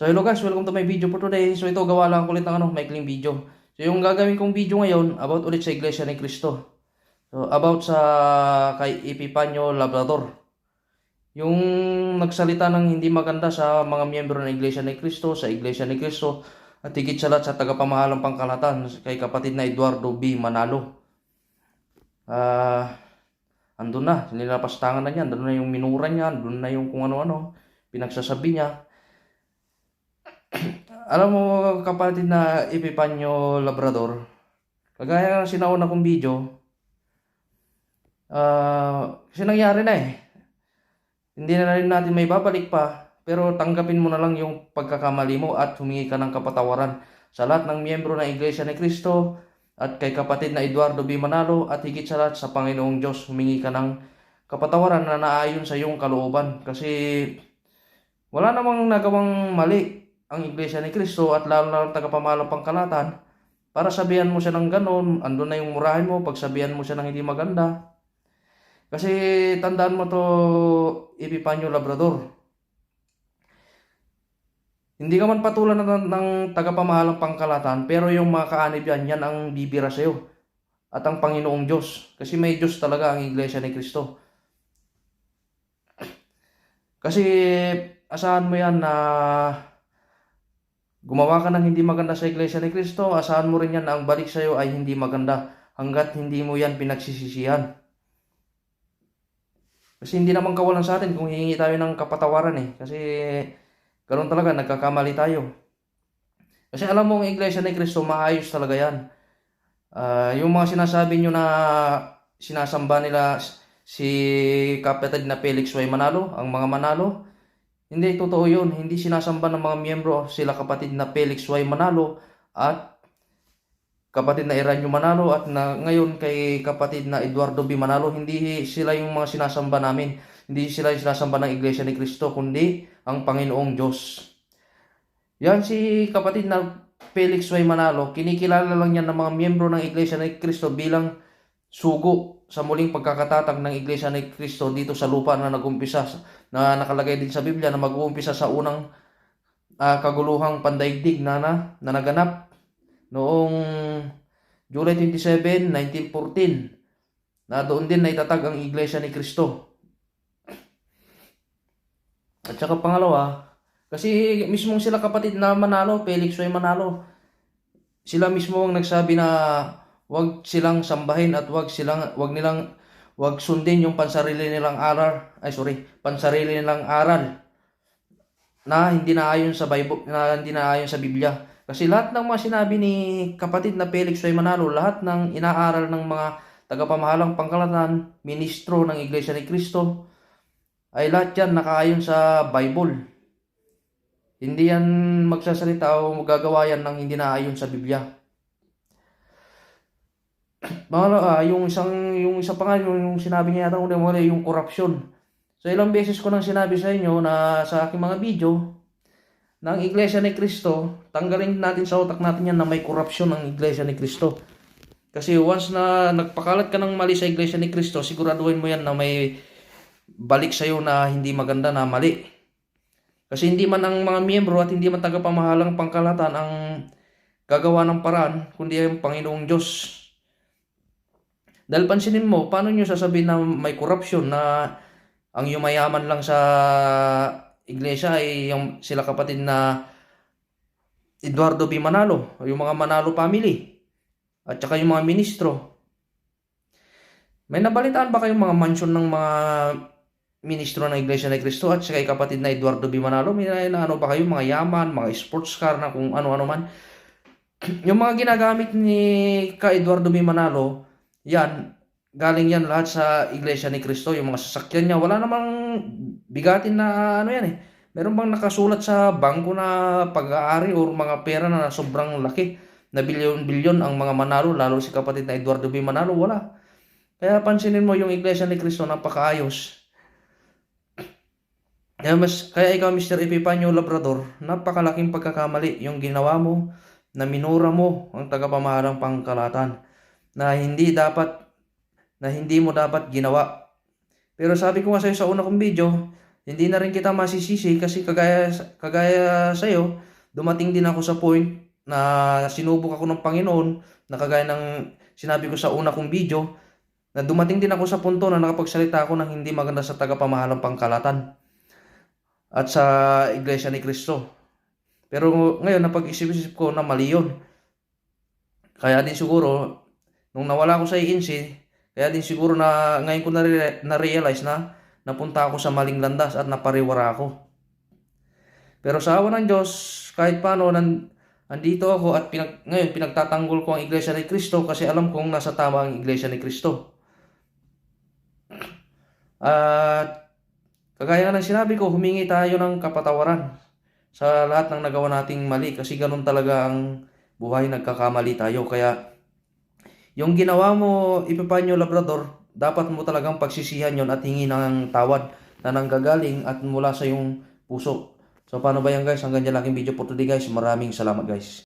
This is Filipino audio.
So hello guys, welcome to my video for today. So ito gawa lang ulit ng ano, maikling video. So yung gagawin kong video ngayon about ulit sa Iglesia ni Cristo. So about sa kay Epipanyo Labrador. Yung nagsalita ng hindi maganda sa mga miyembro ng Iglesia ni Cristo, sa Iglesia ni Cristo, at higit sa lahat sa tagapamahalang pangkalatan kay kapatid na Eduardo B. Manalo. Ah, andun na, nilapastangan na niya, andun na yung minura niya, andun na yung kung ano-ano, pinagsasabi niya. Alam mo, kapatid na Epipanyo Labrador, kagaya ng sinauna kong video, ah, kasi nangyari na eh. Hindi na rin natin may babalik pa, pero tanggapin mo na lang yung pagkakamali mo at humingi ka ng kapatawaran sa lahat ng miyembro ng Iglesia ni Cristo at kay kapatid na Eduardo B. Manalo at higit sa lahat sa Panginoong Diyos, humingi ka ng kapatawaran na naayon sa iyong kalooban kasi wala namang nagawang mali ang Iglesia ni Cristo at lalo na ang tagapamahalang pangkalatan para sabihan mo siya ng ganon, andun na yung murahin mo, pagsabihan mo siya ng hindi maganda. Kasi tandaan mo to, Epipanyo Labrador. Hindi ka man patulan ng, ng tagapamahalang pangkalatan, pero yung mga kaanib yan, yan ang bibira sa'yo. At ang Panginoong Diyos. Kasi may Diyos talaga ang Iglesia ni Cristo. Kasi asahan mo yan na gumawa ka ng hindi maganda sa Iglesia ni Cristo, asahan mo rin yan na ang balik sa'yo ay hindi maganda hanggat hindi mo yan pinagsisisihan. Kasi hindi naman kawalan sa atin kung hihingi tayo ng kapatawaran eh. Kasi Ganun talaga, nagkakamali tayo. Kasi alam mo, ang Iglesia ni Cristo, maayos talaga yan. Ah, yung mga sinasabi nyo na sinasamba nila si kapatid na Felix Y. Manalo, ang mga Manalo, hindi totoo yun. Hindi sinasamba ng mga miyembro sila kapatid na Felix Y. Manalo at kapatid na Eranio Manalo at na, ngayon kay kapatid na Eduardo B. Manalo, hindi sila yung mga sinasamba namin. Hindi sila yung sinasamba ng Iglesia ni Cristo, kundi ang Panginoong Diyos. Yan si kapatid na Felix Y. Manalo, kinikilala lang yan ng mga miyembro ng Iglesia ni Cristo bilang sugo sa muling pagkakatatag ng Iglesia ni Cristo dito sa lupa na nagumpisa na nakalagay din sa Biblia na mag-uumpisa sa unang ah, kaguluhang pandaigdig na, na, na naganap noong July 27, 1914 na doon din naitatag ang Iglesia ni Cristo. At saka pangalawa, kasi mismong sila kapatid na Manalo, Felix Y. Manalo, sila mismo ang nagsabi na wag silang sambahin at wag silang wag nilang wag sundin yung pansarili nilang aral, ay sorry, pansarili nilang aral na hindi na ayon sa Bible, na hindi na ayon sa Biblia. Kasi lahat ng mga sinabi ni kapatid na Felix Y. Manalo, lahat ng inaaral ng mga tagapamahalang pangkalatan, ministro ng Iglesia ni Cristo, ay lahat yan nakaayon sa Bible. Hindi yan magsasalita o magagawa yan ng hindi naayon sa Biblia. Mga ah, yung isang yung isa pa nga yung, yung sinabi niya yata ulit yung korupsyon. So ilang beses ko nang sinabi sa inyo na sa aking mga video ng Iglesia ni Cristo, tanggalin natin sa utak natin yan na may korupsyon ang Iglesia ni Cristo. Kasi once na nagpakalat ka ng mali sa Iglesia ni Cristo, siguraduhin mo yan na may balik sa'yo na hindi maganda na mali. Kasi hindi man ang mga miyembro at hindi man tagapamahalang pangkalatan ang gagawa ng paraan, kundi ang Panginoong Diyos. Dahil pansinin mo, paano nyo sasabihin na may korupsyon na ang yumayaman lang sa iglesia ay yung sila kapatid na Eduardo B. Manalo, yung mga Manalo family, at saka yung mga ministro. May nabalitaan ba kayong mga mansion ng mga ministro ng Iglesia ni Cristo at saka kapatid na Eduardo B. Manalo? May na ano ba kayo, mga yaman, mga sports car na kung ano-ano man. yung mga ginagamit ni ka Eduardo B. Manalo, yan, galing yan lahat sa Iglesia ni Cristo, yung mga sasakyan niya. Wala namang bigatin na ano yan eh. Meron bang nakasulat sa bangko na pag-aari o mga pera na sobrang laki na bilyon-bilyon ang mga Manalo, lalo si kapatid na Eduardo B. Manalo? Wala. Kaya pansinin mo yung Iglesia ni Cristo, napakaayos. Kaya, mas, kaya ikaw, Mr. Epipanyo Labrador, napakalaking pagkakamali yung ginawa mo na minura mo ang tagapamahalang pangkalatan na hindi dapat na hindi mo dapat ginawa. Pero sabi ko nga sa'yo sa una kong video, hindi na rin kita masisisi kasi kagaya, kagaya sa'yo, dumating din ako sa point na sinubok ako ng Panginoon na kagaya ng sinabi ko sa una kong video na dumating din ako sa punto na nakapagsalita ako ng hindi maganda sa tagapamahalang pangkalatan at sa Iglesia ni Cristo. Pero ngayon, napag-isip-isip ko na mali yun. Kaya din siguro, nung nawala ako sa ANC, kaya din siguro na ngayon ko na- na-realize na napunta ako sa maling landas at napariwara ako. Pero sa awa ng Diyos, kahit paano, nan, andito ako at pinag, ngayon pinagtatanggol ko ang Iglesia ni Cristo kasi alam kong nasa tama ang Iglesia ni Cristo. At kagaya ng sinabi ko, humingi tayo ng kapatawaran sa lahat ng nagawa nating mali kasi ganun talaga ang buhay nagkakamali tayo. Kaya yung ginawa mo, ipapanyo labrador, dapat mo talagang pagsisihan yon at hingi ng tawad na nanggagaling at mula sa iyong puso. So paano ba yan guys? Hanggang dyan lang yung video po today guys. Maraming salamat guys.